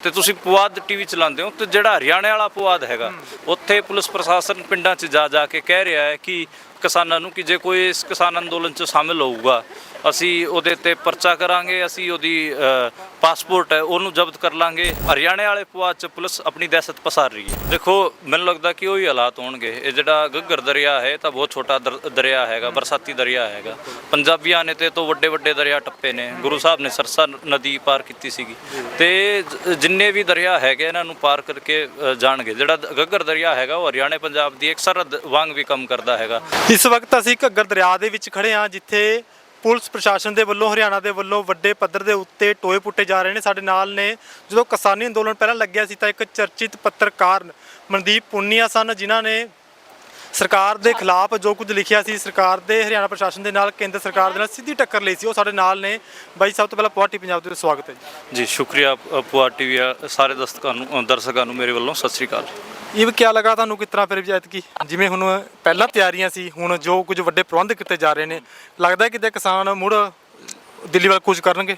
ਤੇ ਤੁਸੀਂ ਪੁਆਧ ਟੀਵੀ ਚਲਾਉਂਦੇ ਹੋ ਤੇ ਜਿਹੜਾ ਹਰਿਆਣੇ ਵਾਲਾ ਪੁਆਧ ਹੈਗਾ ਉੱਥੇ ਪੁਲਿਸ ਪ੍ਰਸ਼ਾਸਨ ਪਿੰਡਾਂ 'ਚ ਜਾ ਜਾ ਕੇ ਕਹਿ ਰਿਹਾ ਹੈ ਕਿ ਕਿਸਾਨਾਂ ਨੂੰ ਕਿ ਜੇ ਕੋਈ ਇਸ ਕਿਸਾਨ ਅੰਦੋਲਨ 'ਚ ਸ਼ਾਮਿਲ ਹੋਊਗਾ ਅਸੀਂ ਉਹਦੇ ਤੇ ਪਰਚਾ ਕਰਾਂਗੇ, ਅਸੀਂ ਉਹਦੀ ਪਾਸਪੋਰਟ ਹੈ, ਉਹਨੂੰ ਜ਼ਬਤ ਕਰ ਲਾਂਗੇ। ਹਰਿਆਣੇ ਵਾਲੇ ਪੁਆਧ 'ਚ ਪੁਲਿਸ ਆਪਣੀ ਦਹਿਸ਼ਤ ਪਸਾਰ ਰਹੀ ਹੈ। ਦੇਖੋ, ਮੈਨੂੰ ਲੱਗਦਾ ਕਿ ਉਹੀ ਹਾਲਾਤ ਹੋਣਗੇ। ਇਹ ਜਿਹੜਾ ਗੱਗਰ ਦਰਿਆ ਹੈ, ਇਹ ਤਾਂ ਬਹੁਤ ਛੋਟਾ ਦਰਿਆ ਹੈਗਾ, ਬਰਸਾਤੀ ਦਰਿਆ ਹੈਗਾ। ਪੰਜਾਬੀਆਂ ਨੇ ਤੇ ਤੋਂ ਵੱਡੇ ਵੱਡੇ ਦਰਿਆ ਟੱਪੇ ਨੇ। ਗੁਰੂ ਸਾਹਿਬ ਨੇ ਸਰਸਾ ਨਦੀ ਪਾਰ ਕੀਤੀ ਸੀਗੀ। ਤੇ ਜਿੰਨੇ ਵੀ ਦਰਿਆ ਹੈਗੇ, ਇਹਨਾਂ ਨੂੰ ਪਾਰ ਕਰਕੇ ਜਾਣਗੇ। ਜਿਹੜਾ ਗੱਗਰ ਦਰਿਆ ਹੈਗਾ, ਉਹ ਹਰਿਆਣੇ ਪੰਜਾਬ ਦੀ ਇੱਕ ਸਰਹੱਦ ਵਾਂਗ ਵੀ ਕੰਮ ਕਰਦਾ ਹੈਗਾ। ਇਸ ਵਕਤ ਅਸੀਂ ਘੱਗਰ ਦਰਿਆ ਦੇ ਵਿੱਚ ਖੜੇ ਹਾਂ, ਜਿੱਥੇ ਪੁਲਿਸ ਪ੍ਰਸ਼ਾਸਨ ਦੇ ਵੱਲੋਂ ਹਰਿਆਣਾ ਦੇ ਵੱਲੋਂ ਵੱਡੇ ਪੱਧਰ ਦੇ ਉੱਤੇ ਟੋਏ ਪੁੱਟੇ ਜਾ ਰਹੇ ਨੇ। ਸਾਡੇ ਨਾਲ ਨੇ ਜਦੋਂ ਕਿਸਾਨੀ ਅੰਦੋਲਨ ਪਹਿਲਾਂ ਲੱਗਿਆ ਸੀ ਤਾਂ ਇੱਕ ਚਰਚਿਤ ਪੱਤਰਕਾਰ ਮਨਦੀਪ ਪੁੰਨੀਆ ਸਨ ਜਿਨ੍ਹਾਂ ਨੇ ਸਰਕਾਰ ਦੇ ਖਿਲਾਫ ਜੋ ਕੁਝ ਲਿਖਿਆ ਸੀ ਸਰਕਾਰ ਦੇ ਹਰਿਆਣਾ ਪ੍ਰਸ਼ਾਸਨ ਦੇ ਨਾਲ ਕੇਂਦਰ ਸਰਕਾਰ ਦੇ ਨਾਲ ਸਿੱਧੀ ਟੱਕਰ ਲਈ ਸੀ। ਉਹ ਸਾਡੇ ਨਾਲ ਨੇ। ਬਾਈ ਸਭ ਤੋਂ ਪਹਿਲਾਂ ਪੁਆਟੀ ਪੰਜਾਬ ਦੇ ਸਵਾਗਤ ਹੈ ਜੀ। ਜੀ ਸ਼ੁਕਰੀਆ ਅ, ਸਾਰੇ ਦਰਸ਼ਕਾਂ ਨੂੰ ਦਰਸ਼ਕਾਂ ਨੂੰ ਮੇਰੇ ਵੱਲੋਂ। ਸਤਿ ਸ੍ਰੀ ਅਕਾਲ ਇਹ ਵੀ ਕਿਆ ਲੱਗਾ ਤੁਹਾਨੂੰ ਕਿਸ ਤਰ੍ਹਾਂ ਫਿਰ ਵੀ ਐਤਕੀ? ਜਿਵੇਂ ਹੁਣ ਪਹਿਲਾਂ ਤਿਆਰੀਆਂ ਸੀ, ਹੁਣ ਜੋ ਕੁਝ ਵੱਡੇ ਪ੍ਰਬੰਧ ਕੀਤੇ ਜਾ ਰਹੇ ਨੇ, ਲੱਗਦਾ ਹੈ ਕਿਤੇ ਕਿਸਾਨ ਮੁੜ ਦਿੱਲੀ ਵੱਲ ਕੁਝ ਕਰਨਗੇ?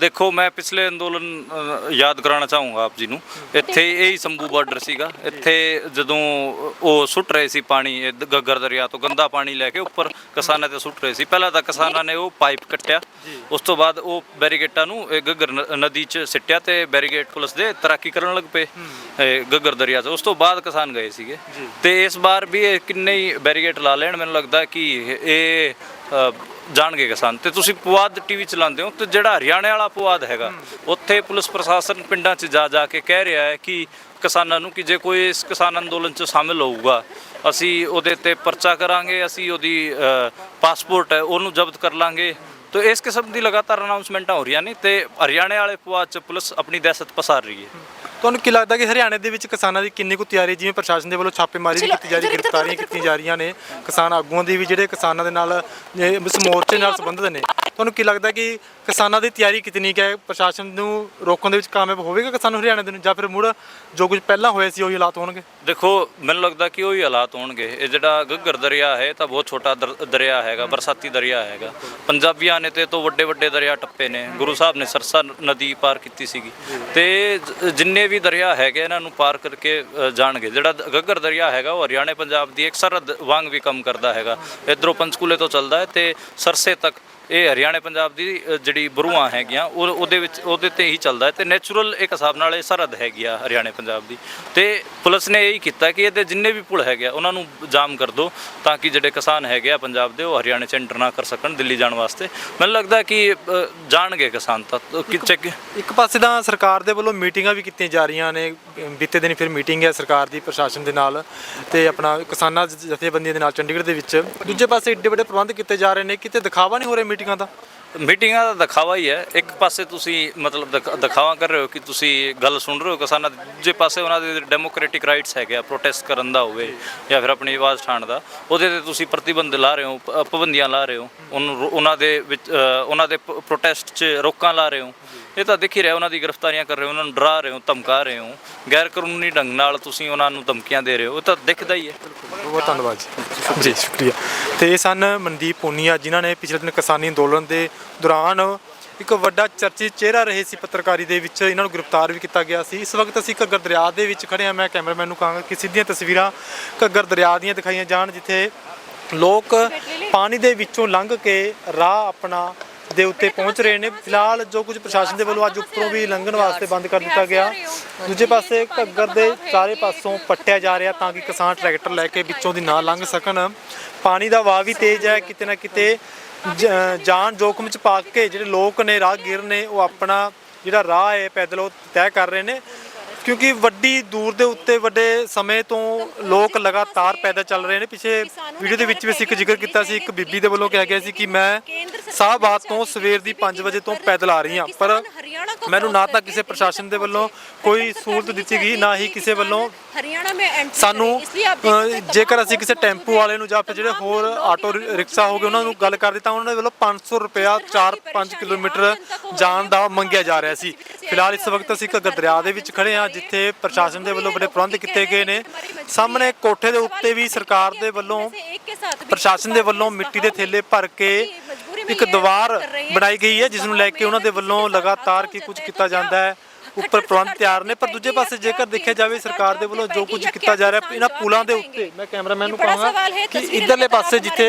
ਦੇਖੋ ਮੈਂ ਪਿਛਲੇ ਅੰਦੋਲਨ ਯਾਦ ਕਰਾਉਣਾ ਚਾਹੂੰਗਾ ਆਪ ਜੀ ਨੂੰ। ਇੱਥੇ ਇਹ ਹੀ ਸੰਭੂ ਬਾਰਡਰ ਸੀਗਾ। ਇੱਥੇ ਜਦੋਂ ਉਹ ਸੁੱਟ ਰਹੇ ਸੀ ਪਾਣੀ ਗੱਗਰ ਦਰਿਆ ਤੋਂ ਗੰਦਾ ਪਾਣੀ ਲੈ ਕੇ ਉੱਪਰ ਕਿਸਾਨਾਂ ਤੇ ਸੁੱਟ ਰਹੇ ਸੀ। ਪਹਿਲਾਂ ਤਾਂ ਕਿਸਾਨਾਂ ਨੇ ਉਹ ਪਾਈਪ ਕੱਟਿਆ। ਉਸ ਤੋਂ ਬਾਅਦ ਉਹ ਬੈਰੀਗੇਟਾਂ ਨੂੰ ਇਹ ਗੱਗਰ ਨਦੀ 'ਚ ਸਿੱਟਿਆ ਤੇ ਬੈਰੀਗੇਟ ਪੁਲਿਸ ਦੇ ਤੈਰਾਕੀ ਕਰਨ ਲੱਗ ਪਏ। ਗੱਗਰ ਦਰਿਆ 'ਚ। ਉਸ ਤੋਂ ਬਾਅਦ ਕਿਸਾਨ ਗਏ ਸੀਗੇ। ਤੇ ਇਸ ਵਾਰ ਵੀ ਇਹ ਕਿੰਨੇ ਹੀ ਬੈਰੀਗੇਟ ਲਾ ਲੈਣ ਮੈਨੂੰ ਲੱਗਦਾ ਕਿ ਇਹ ਜਾਣਗੇ ਕਿਸਾਨ। ਤੇ ਤੁਸੀਂ ਪੁਆਧ ਟੀਵੀ ਚਲਾਉਂਦੇ ਹੋ ਤੇ ਜਿਹੜਾ ਹਰਿਆਣੇ ਵਾਲਾ ਪੁਆਧ ਹੈਗਾ ਉੱਥੇ ਪੁਲਿਸ ਪ੍ਰਸ਼ਾਸਨ ਪਿੰਡਾਂ 'ਚ ਜਾ ਜਾ ਕੇ ਕਹਿ ਰਿਹਾ ਹੈ ਕਿ ਕਿਸਾਨਾਂ ਨੂੰ ਕਿ ਜੇ ਕੋਈ ਇਸ ਕਿਸਾਨ ਅੰਦੋਲਨ 'ਚ ਸ਼ਾਮਿਲ ਹੋਊਗਾ ਅਸੀਂ ਉਹਦੇ ਤੇ ਪਰਚਾ ਕਰਾਂਗੇ ਅਸੀਂ ਉਹਦੀ ਪਾਸਪੋਰਟ ਹੈ ਉਹਨੂੰ ਜ਼ਬਤ ਕਰ ਲਾਂਗੇ। ਤੋ ਇਸ ਕਿਸਮ ਦੀ ਲਗਾਤਾਰ ਅਨਾਉਂਸਮੈਂਟਾਂ ਹੋ ਰਹੀਆਂ ਨੇ ਤੇ ਹਰਿਆਣੇ ਵਾਲੇ ਪੁਆਧ 'ਚ ਪੁਲਿਸ ਆਪਣੀ ਦਹਿਸ਼ਤ ਪਸਾਰ ਰਹੀ ਹੈ। ਤੁਹਾਨੂੰ ਕੀ ਲੱਗਦਾ ਕਿ ਹਰਿਆਣੇ ਦੇ ਵਿੱਚ ਕਿਸਾਨਾਂ ਦੀ ਕਿੰਨੀ ਕੁ ਤਿਆਰੀ ਜਿਵੇਂ ਪ੍ਰਸ਼ਾਸਨ ਦੇ ਵੱਲੋਂ ਛਾਪੇਮਾਰੀ ਵੀ ਕੀਤੀ ਜਾ ਰਹੀ ਹੈ ਗ੍ਰਿਫਤਾਰੀਆਂ ਕੀਤੀਆਂ ਜਾ ਰਹੀਆਂ ਨੇ ਕਿਸਾਨ ਆਗੂਆਂ ਦੀ ਵੀ ਜਿਹੜੇ ਕਿਸਾਨਾਂ ਦੇ ਨਾਲ ਇਹ ਇਸ ਮੋਰਚੇ ਨਾਲ ਸੰਬੰਧਿਤ ਨੇ। ਤੁਹਾਨੂੰ ਕੀ ਲੱਗਦਾ ਕਿ ਕਿਸਾਨਾਂ ਦੀ ਤਿਆਰੀ ਕਿਤਨੀ ਕੁ ਹੈ? ਪ੍ਰਸ਼ਾਸਨ ਨੂੰ ਰੋਕਣ ਦੇ ਵਿੱਚ ਕਾਮਯਾਬ ਹੋਵੇਗਾ ਕਿਸਾਨ ਹਰਿਆਣੇ ਦੇ ਨੂੰ ਜਾਂ ਫਿਰ ਮੁੜ ਜੋ ਕੁਝ ਪਹਿਲਾਂ ਹੋਇਆ ਸੀ ਉਹੀ ਹਾਲਾਤ ਹੋਣਗੇ? ਦੇਖੋ ਮੈਨੂੰ ਲੱਗਦਾ ਕਿ ਉਹੀ ਹਾਲਾਤ ਹੋਣਗੇ। ਇਹ ਜਿਹੜਾ ਗੱਗਰ ਦਰਿਆ ਹੈ ਇਹ ਤਾਂ ਬਹੁਤ ਛੋਟਾ ਦਰ- ਦਰਿਆ ਹੈਗਾ ਬਰਸਾਤੀ ਦਰਿਆ ਹੈਗਾ। ਪੰਜਾਬੀਆਂ ਨੇ ਤੇ ਤੋਂ ਵੱਡੇ ਵੱਡੇ ਦਰਿਆ ਟੱਪੇ ਨੇ। ਗੁਰੂ ਸਾਹਿਬ ਨੇ ਸਰਸਾ ਨਦੀ ਪਾਰ ਕੀਤੀ ਸੀਗੀ। ਤੇ ਜ- ਜਿੰਨੇ ਵੀ ਦਰਿਆ ਹੈਗੇ ਇਹਨਾਂ ਨੂੰ ਪਾਰ ਕਰਕੇ ਅ, ਜਾਣਗੇ। ਜਿਹੜਾ ਦ- ਗੱਗਰ ਦਰਿਆ ਹੈਗਾ ਉਹ ਹਰਿਆਣੇ ਪੰਜਾਬ ਦੀ ਇੱਕ ਸਰਹੱਦ ਵਾਂਗ ਵੀ ਕੰਮ ਕਰਦਾ ਹੈਗਾ। ਇਧਰੋਂ ਪੰਚਕੂਲੇ ਤੋਂ ਚੱਲਦਾ ਹੈ ਤੇ ਸਰਸੇ ਤੱਕ ਇਹ ਹਰਿਆਣੇ ਪੰਜਾਬ ਦੀ ਅ, ਜਿਹੜੀ ਬਰੂਆਂ ਹੈਗੀਆਂ ਉਹ ਉਹਦੇ ਵਿੱਚ ਉਹਦੇ ਤੇ ਹੀ ਚੱਲਦਾ ਹੈ ਤੇ ਨੈਚੁਰਲ ਇੱਕ ਹਿਸਾਬ ਨਾਲ ਇਹ ਸਰਹੱਦ ਹੈਗੀ ਆ ਹਰਿਆਣੇ ਪੰਜਾਬ ਦੀ। ਤੇ ਪੁਲਿਸ ਨੇ ਇਹੀ ਕੀਤਾ ਕਿ ਇਹਦੇ ਜਿੰਨੇ ਵੀ ਪੁਲ ਹੈਗੇ ਆ ਉਹਨਾਂ ਨੂੰ ਜਾਮ ਕਰ ਦਿਓ ਤਾਂ ਕਿ ਜਿਹੜੇ ਕਿਸਾਨ ਹੈਗੇ ਆ ਪੰਜਾਬ ਦੇ ਉਹ ਹਰਿਆਣੇ ਚ ਐਂਟਰ ਨਾ ਕਰ ਸਕਣ ਦਿੱਲੀ ਜਾਣ ਵਾਸਤੇ। ਮੈਨੂੰ ਲੱਗਦਾ ਕਿ ਅ, ਜਾਣਗੇ ਕਿਸਾਨ ਤਾਂ ਕਿ ਚੈੱਕ ਇੱਕ ਪਾਸੇ ਤਾਂ ਸਰਕਾਰ ਦੇ ਵੱਲੋਂ ਮੀਟਿੰਗਾਂ ਵੀ ਕੀਤੀਆਂ ਜਾ ਰਹੀਆਂ ਨੇ। ਬੀਤੇ ਦਿਨ ਫਿਰ ਮੀਟਿੰਗ ਹੈ ਸਰਕਾਰ ਦੀ ਪ੍ਰਸ਼ਾਸਨ ਦੇ ਨਾਲ ਤੇ ਆਪਣਾ ਕਿਸਾਨਾਂ ਜ- ਜਥੇਬੰਦੀਆਂ ਦੇ ਨਾਲ ਚੰਡੀਗੜ੍ਹ ਦੇ ਵਿੱਚ। ਦੂਜੇ ਪਾਸੇ ਏਡੇ ਵੱਡੇ ਪ੍ਰਬੰਧ ਕੀਤੇ ਜਾ ਰਹੇ ਨੇ ਕਿਤੇ ਦਿਖਾਵਾ ਨਹੀਂ ਹੋ ਰਿਹਾ ਮੀਟਿੰਗਾਂ ਦਾ। ਮੀਟਿੰਗਾਂ ਦਾ ਦਿਖਾਵਾ ਹੀ ਹੈ। ਇੱਕ ਪਾਸੇ ਤੁਸੀਂ ਮਤਲਬ ਦਿਖ- ਦਿਖਾਵਾ ਕਰ ਰਹੇ ਹੋ ਕਿ ਤੁਸੀਂ ਗੱਲ ਸੁਣ ਰਹੇ ਹੋ ਕਿਸਾਨਾਂ ਦੇ। ਦੂਜੇ ਪਾਸੇ ਉਹਨਾਂ ਦੇ ਡੈਮੋਕ੍ਰੈਟਿਕ ਰਾਈਟਸ ਹੈਗੇ ਆ ਪ੍ਰੋਟੈਸਟ ਕਰਨ ਦਾ ਹੋਵੇ ਜਾਂ ਫਿਰ ਆਪਣੀ ਆਵਾਜ਼ ਉਠਾਉਣ ਦਾ ਉਹਦੇ ਤੇ ਤੁਸੀਂ ਪ੍ਰਤੀਬੰਧ ਲਾ ਰਹੇ ਹੋ ਪ- ਪਾਬੰਦੀਆਂ ਲਾ ਰਹੇ ਹੋ। ਉਹਨੂੰ ਰੋ- ਉਹਨਾਂ ਦੇ ਵਿੱਚ ਅ, ਉਹਨਾਂ ਦੇ ਪ੍ਰੋਟੈਸਟ 'ਚ ਰੋਕਾਂ ਲਾ ਰਹੇ ਹੋ। ਇਹ ਤਾਂ ਦਿਖ ਹੀ ਰਿਹਾ ਉਹਨਾਂ ਦੀ ਗ੍ਰਿਫਤਾਰੀਆਂ ਕਰ ਰਹੇ ਹੋ ਉਹਨਾਂ ਨੂੰ ਡਰਾ ਰਹੇ ਹੋ ਧਮਕਾ ਰਹੇ ਹੋ। ਗੈਰ ਕਾਨੂੰਨੀ ਢੰਗ ਨਾਲ ਤੁਸੀਂ ਉਹਨਾਂ ਨੂੰ ਧਮਕੀਆਂ ਦੇ ਰਹੇ ਹੋ। ਇਹ ਤਾਂ ਦਿਖਦਾ ਹੀ ਹੈ। ਬਹੁਤ ਧੰਨਵਾਦ ਜੀ। ਜੀ ਸ਼ੁਕਰੀਆ। ਤੇ ਇਹ ਸਨ ਮਨਦੀਪ ਪੂਨੀਆ ਜਿਨ੍ਹਾਂ ਨੇ ਪਿਛਲੇ ਦਿਨ ਕਿਸਾਨੀ ਅੰਦੋਲਨ ਦੇ ਦੌਰਾਨ ਇੱਕ ਵੱਡਾ ਚਰਚਿਤ ਚਿਹਰਾ ਰਹੇ ਸੀ ਪੱਤਰਕਾਰੀ ਦੇ ਵਿੱਚ, ਇਹਨਾਂ ਨੂੰ ਗ੍ਰਿਫਤਾਰ ਵੀ ਕੀਤਾ ਗਿਆ ਸੀ। ਇਸ ਵਕਤ ਅਸੀਂ ਘੱਗਰ ਦਰਿਆ ਦੇ ਵਿੱਚ ਖੜੇ ਹਾਂ। ਮੈਂ ਕੈਮਰਾਮੈਨ ਨੂੰ ਕਹਾਂਗਾ ਕਿ ਸਿੱਧੀਆਂ ਤਸਵੀਰਾਂ ਘੱਗਰ ਦਰਿਆ ਦੀਆਂ ਦਿਖਾਈਆਂ ਜਾਣ, ਜਿੱਥੇ ਲੋਕ ਪਾਣੀ ਦੇ ਵਿੱਚੋਂ ਲੰਘ ਕੇ ਰਾਹ ਆਪਣਾ ਦੇ ਉੱਤੇ ਪਹੁੰਚ ਰਹੇ ਨੇ। ਫਿਲਹਾਲ ਜੋ ਕੁਝ ਪ੍ਰਸ਼ਾਸਨ ਦੇ ਵੱਲੋਂ ਅੱਜ ਉੱਪਰੋਂ ਵੀ ਲੰਘਣ ਵਾਸਤੇ ਬੰਦ ਕਰ ਦਿੱਤਾ ਗਿਆ। ਦੂਜੇ ਪਾਸੇ ਘੱਗਰ ਦੇ ਚਾਰੇ ਪਾਸੋਂ ਪੱਟਿਆ ਜਾ ਰਿਹਾ ਤਾਂ ਕਿ ਕਿਸਾਨ ਟਰੈਕਟਰ ਲੈ ਕੇ ਵਿੱਚੋਂ ਦੀ ਨਾ ਲੰਘ ਸਕਣ। ਪਾਣੀ ਦਾ ਵਾਹ ਵੀ ਤੇਜ਼ ਹੈ। ਕਿਤੇ ਨਾ ਕਿਤੇ ਜ- ਜਾਨ ਜੋਖਮ ਚ ਪਾ ਕੇ ਜਿਹੜੇ ਲੋਕ ਨੇ, ਰਾਹਗੀਰ ਨੇ, ਉਹ ਆਪਣਾ ਜਿਹੜਾ ਰਾਹ ਹੈ, ਪੈਦਲ ਉਹ ਤੈਅ ਕਰ ਰਹੇ ਨੇ। ਕਿਉਂਕਿ ਵੱਡੀ ਦੂਰ ਦੇ ਉੱਤੇ, ਵੱਡੇ ਸਮੇਂ ਤੋਂ ਲੋਕ ਲਗਾਤਾਰ ਪੈਦਲ ਚੱਲ ਰਹੇ ਨੇ। ਪਿਛੇ ਵੀਡੀਓ ਦੇ ਵਿੱਚ ਵੀ ਅਸੀਂ ਇੱਕ ਜ਼ਿਕਰ ਕੀਤਾ ਸੀ, ਇੱਕ ਬੀਬੀ ਦੇ ਵੱਲੋਂ ਕਿਹਾ ਗਿਆ ਸੀ ਕਿ ਮੈਂ ਸਾਹਬਾਦ ਤੋਂ ਸਵੇਰ ਦੀ 5 ਵਜੇ ਤੋਂ ਪੈਦਲ ਆ ਰਹੀ ਹਾਂ। ਪਰ ਮੈਨੂੰ ਨਾ ਤਾਂ ਕਿਸੇ ਪ੍ਰਸ਼ਾਸਨ ਦੇ ਵੱਲੋਂ ਕੋਈ ਸਹੂਲਤ ਦਿੱਤੀ ਗਈ, ਨਾ ਹੀ ਕਿਸੇ ਵੱਲੋਂ हरियाणा में एंट्री ਸਾਨੂੰ करें। इसलिए आप देख ਅ, सकते हैं ਜੇਕਰ तमाम ਅਸੀਂ ਕਿਸੇ ਟੈਂਪੂ ਵਾਲੇ ਨੂੰ ਜਾਂ ਫਿਰ ਜਿਹੜੇ ਹੋਰ ਆਟੋ ਰਿ- ਰਿਕਸ਼ਾ ਹੋ ਗਏ ਉਹਨਾਂ ਨੂੰ ਗੱਲ ਕਰਦੇ ਤਾਂ ਉਹਨਾਂ ਦੇ ਵੱਲੋਂ 500 ਰੁਪਇਆ 4-5 ਕਿਲੋਮੀਟਰ ਜਾਣ ਦਾ ਮੰਗਿਆ ਜਾ ਰਿਹਾ ਸੀ ਫਿਲਹਾਲ ਇਸ ਵਕਤ ਅਸੀਂ ਘੱਗਰ ਦਰਿਆ ਦੇ ਵਿੱਚ ਖੜੇ ਹਾਂ ਜਿੱਥੇ ਪ੍ਰਸ਼ਾਸਨ ਦੇ ਵੱਲੋਂ ਬੜੇ ਪ੍ਰਬੰਧ ਕੀਤੇ ਗਏ ਨੇ ਸਾਹਮਣੇ ਕੋਠੇ ਦੇ ਉੱਤੇ ਵੀ ਸਰਕਾਰ ਦੇ ਵੱਲੋਂ एक के साथ भी ਪ੍ਰਸ਼ਾਸਨ ਦੇ ਵੱਲੋਂ ਮਿੱਟੀ ਦੇ ਥੈਲੇ ਭਰ ਕੇ ਇੱਕ ਦੀਵਾਰ ਬਣਾਈ ਗਈ ਹੈ ਜਿਸ ਨੂੰ ਲੈ ਕੇ ਉਹਨਾਂ ਦੇ ਵੱਲੋਂ ਲਗਾਤਾਰ ਕੀ ਕੁਝ ਕੀਤਾ ਜਾਂਦਾ ਹੈ ਉੱਪਰ ਪ੍ਰਬੰਧ ਤਿਆਰ ਨੇ ਪਰ ਦੂਜੇ ਪਾਸੇ ਜੇਕਰ ਦੇਖਿਆ ਜਾਵੇ ਸਰਕਾਰ ਦੇ ਵੱਲੋਂ ਜੋ ਕੁਝ ਕੀਤਾ ਜਾ ਰਿਹਾ ਇਹਨਾਂ ਪੁਲਾਂ ਦੇ ਉੱਤੇ। ਮੈਂ ਕੈਮਰਾਮੈਨ ਨੂੰ ਕਹਾਂਗਾ ਕਿ ਇਧਰਲੇ ਪਾਸੇ ਜਿੱਥੇ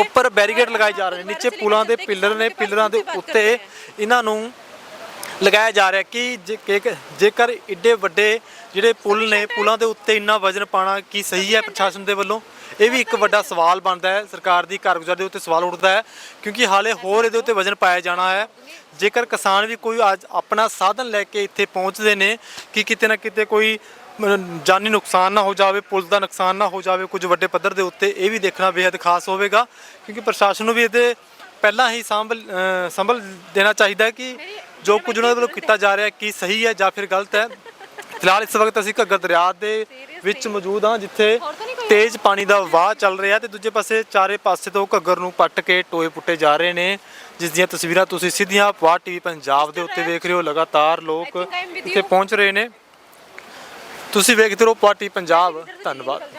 ਉੱਪਰ ਬੈਰੀਕੇਡ ਲਗਾਏ ਜਾ ਰਹੇ ਨੇ ਨੀਚੇ ਪੁਲਾਂ ਦੇ ਪਿੱਲਰ ਨੇ ਪਿੱਲਰਾਂ ਦੇ ਉੱਤੇ ਇਹਨਾਂ ਨੂੰ ਲਗਾਇਆ ਜਾ ਰਿਹਾ ਕਿ- ਜੇਕਰ ਏਡੇ ਵੱਡੇ ਜਿਹੜੇ ਪੁਲ ਨੇ, ਪੁਲਾਂ ਦੇ ਉੱਤੇ ਇੰਨਾ ਵਜ਼ਨ ਪਾਣਾ ਕੀ ਸਹੀ ਹੈ ਪ੍ਰਸ਼ਾਸਨ ਦੇ ਵੱਲੋਂ? ਇਹ ਵੀ ਇੱਕ ਵੱਡਾ ਸਵਾਲ ਬਣਦਾ ਹੈ। ਸਰਕਾਰ ਦੀ ਕਾਰਗੁਜ਼ਾਰੀ ਦੇ ਉੱਤੇ ਸਵਾਲ ਉੱਠਦਾ ਹੈ, ਕਿਉਂਕਿ ਹਾਲੇ ਹੋਰ ਇਹਦੇ ਉੱਤੇ ਵਜ਼ਨ ਪਾਇਆ ਜਾਣਾ ਹੈ। ਜੇਕਰ ਕਿਸਾਨ ਵੀ ਕੋਈ ਅੱਜ ਆਪਣਾ ਸਾਧਨ ਲੈ ਕੇ ਇੱਥੇ ਪਹੁੰਚਦੇ ਨੇ ਕਿ ਕਿਤੇ ਨਾ ਕਿਤੇ ਕੋਈ ਜਾਨੀ ਨੁਕਸਾਨ ਨਾ ਹੋ ਜਾਵੇ, ਪੁਲ ਦਾ ਨੁਕਸਾਨ ਨਾ ਹੋ ਜਾਵੇ ਕੁਝ ਵੱਡੇ ਪੱਧਰ ਦੇ ਉੱਤੇ, ਇਹ ਵੀ ਦੇਖਣਾ ਬੇहद ਖਾਸ ਹੋਵੇਗਾ। ਕਿਉਂਕਿ ਪ੍ਰਸ਼ਾਸਨ ਨੂੰ ਵੀ ਇਹਦੇ ਪਹਿਲਾਂ ਹੀ ਸੰਭਲ ਸੰਭਲ ਦੇਣਾ ਚਾਹੀਦਾ ਕਿ ਜੋ ਕੁਝ ਉਹਨਾਂ ਦੇ ਵੱਲੋਂ ਕੀਤਾ ਜਾ ਰਿਹਾ ਕੀ ਸਹੀ ਹੈ ਜਾਂ ਫਿਰ ਗਲਤ ਹੈ। ਫਿਲਹਾਲ ਇਸ ਵਕਤ ਅਸੀਂ ਘੱਗਰ ਦਰਿਆ ਦੇ ਵਿੱਚ ਮੌਜੂਦ ਹਾਂ ਜਿੱਥੇ ਤੇਜ਼ ਪਾਣੀ ਦਾ ਵਹਾਅ ਚੱਲ ਰਿਹਾ ਤੇ ਦੂਜੇ ਪਾਸੇ ਚਾਰੇ ਪਾਸੇ ਤੋਂ ਘੱਗਰ ਨੂੰ ਪੱਟ ਕੇ ਟੋਏ ਪੁੱਟੇ ਜਾ ਰਹੇ ਨੇ ਜਿਸ ਦੀਆਂ ਤਸਵੀਰਾਂ ਤੁਸੀਂ ਸਿੱਧੀਆਂ ਵਾਹ ਟੀਵੀ ਪੰਜਾਬ ਦੇ ਉੱਤੇ ਵੇਖ ਰਹੇ ਹੋ ਲਗਾਤਾਰ ਲੋਕ ਇੱਥੇ ਪਹੁੰਚ ਰਹੇ ਨੇ। ਤੁਸੀਂ ਵੇਖਦੇ ਰਹੋ ਪਾਰਟੀ ਪੰਜਾਬ। ਧੰਨਵਾਦ।